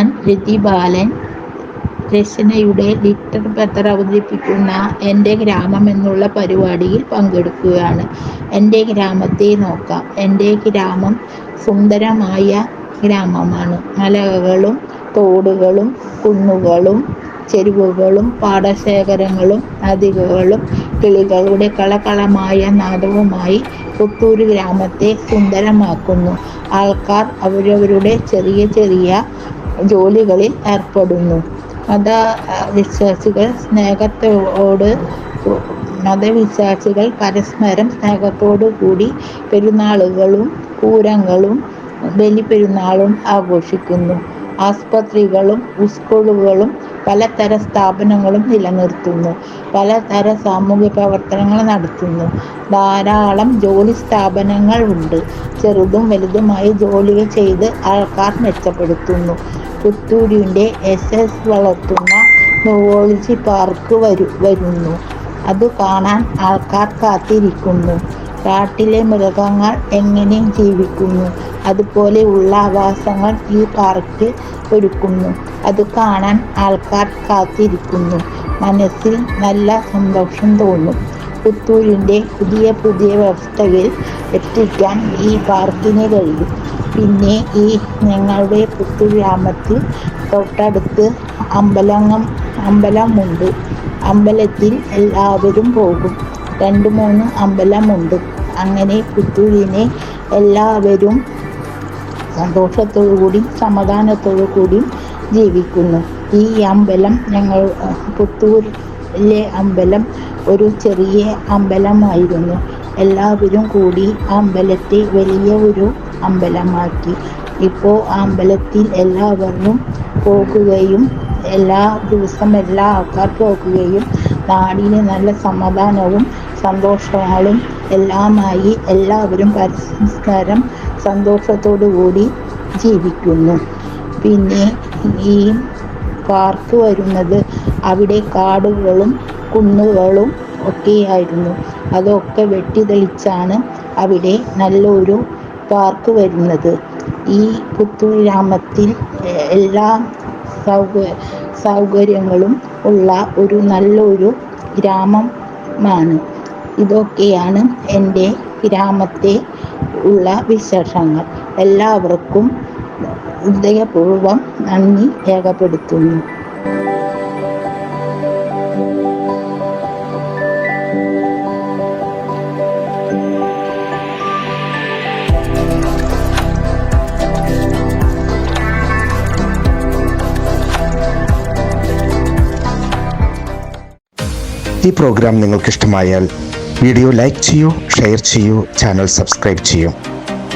ഞാൻ രതി ബാലൻ രചനയുടെ ലിറ്റർ പത്ര അവതരിപ്പിക്കുന്ന എന്റെ ഗ്രാമം എന്നുള്ള പരിപാടിയിൽ പങ്കെടുക്കുകയാണ്. എന്റെ ഗ്രാമത്തെ നോക്കാം. എന്റെ ഗ്രാമം സുന്ദരമായ ഗ്രാമമാണ്. മലകളും തോടുകളും കുന്നുകളും ചെരുവുകളും പാടശേഖരങ്ങളും നദികളും കിളികളുടെ കളകളമായ നാദവുമായി പുത്തൂർ ഗ്രാമത്തെ സുന്ദരമാക്കുന്നു. ആൾക്കാർ അവരവരുടെ ചെറിയ ചെറിയ ജോലികളിൽ ഏർപ്പെടുന്നു. മത വിശ്വാസികൾ സ്നേഹത്തോട് മതവിശ്വാസികൾ പരസ്പരം സ്നേഹത്തോടു കൂടി പെരുന്നാളുകളും പൂരങ്ങളും ബലിപ്പെരുന്നാളും ആഘോഷിക്കുന്നു. ആസ്പത്രികളും സ്കൂളുകളും പലതര സ്ഥാപനങ്ങളും നിലനിർത്തുന്നു. പലതര സാമൂഹ്യ പ്രവർത്തനങ്ങൾ നടത്തുന്നു. ധാരാളം ജോലി സ്ഥാപനങ്ങൾ ഉണ്ട്. ചെറുതും വലുതുമായ ജോലികൾ ചെയ്ത് ആൾക്കാർ മെച്ചപ്പെടുത്തുന്നു. പുത്തൂരിന്റെ എസ് എസ് വളർത്തുന്ന നോവോളജി പാർക്ക് വരു വരുന്നു. അത് കാണാൻ ആൾക്കാർ കാത്തിരിക്കുന്നു. കാട്ടിലെ മൃഗങ്ങൾ എങ്ങനെ ജീവിക്കുന്നു? അതുപോലെയുള്ള ആവാസങ്ങൾ ഈ പാർക്ക് ഒരുക്കുന്നു. അത് കാണാൻ ആൾക്കാർ കാത്തിരിക്കുന്നു. മനസ്സിൽ നല്ല സന്തോഷം തോന്നും. പുത്തൂരിന്റെ പുതിയ പുതിയ വ്യവസ്ഥകൾ എത്തിക്കാൻ ഈ പാർക്കിന് കഴിയും. പിന്നെ ഈ ഞങ്ങളുടെ പുത്തൂർ ഗ്രാമത്തിൽ തൊട്ടടുത്ത് അമ്പലങ്ങം അമ്പലമുണ്ട്. അമ്പലത്തിൽ എല്ലാവരും പോകും. രണ്ട് മൂന്ന് അമ്പലമുണ്ട്. അങ്ങനെ പുത്തൂരിനെ എല്ലാവരും സന്തോഷത്തോടു കൂടി സമാധാനത്തോടു കൂടി ജീവിക്കുന്നു. ഈ അമ്പലം ഞങ്ങൾ പുത്തൂരിലെ അമ്പലം ഒരു ചെറിയ അമ്പലമായിരുന്നു. എല്ലാവരും കൂടി അമ്പലത്തെ വലിയ ഒരു അമ്പലമാക്കി. ഇപ്പോൾ അമ്പലത്തിൽ എല്ലാവരും പോകുകയും എല്ലാ ദിവസം എല്ലാ ആൾക്കാർ പോകുകയും നാടിന് നല്ല സമാധാനവും സന്തോഷങ്ങളും എല്ലാമായി എല്ലാവരും പരസ്പരം സന്തോഷത്തോടു കൂടി ജീവിക്കുന്നു. പിന്നെ ഈ പാർക്ക് വരുന്നത് അവിടെ കാടുകളും കുന്നുകളും ഒക്കെയായിരുന്നു. അതൊക്കെ വെട്ടിതെളിച്ചാണ് അവിടെ നല്ലൊരു പാർക്ക് വരുന്നത്. ഈ പുത്തൂർ ഗ്രാമത്തിൽ എല്ലാ സൗക സൗകര്യങ്ങളും ഉള്ള ഒരു നല്ലൊരു ഗ്രാമമാണ്. ഇതൊക്കെയാണ് എന്റെ ഗ്രാമത്തെ ഉള്ള വിശേഷങ്ങൾ. എല്ലാവർക്കും ഹൃദയപൂർവം നന്ദി രേഖപ്പെടുത്തുന്നു. ഈ പ്രോഗ്രാം നിങ്ങൾക്ക് ഇഷ്ടമായാൽ വീഡിയോ ലൈക്ക് ചെയ്യൂ ഷെയർ ചെയ്യൂ ചാനൽ സബ്സ്ക്രൈബ് ചെയ്യൂ.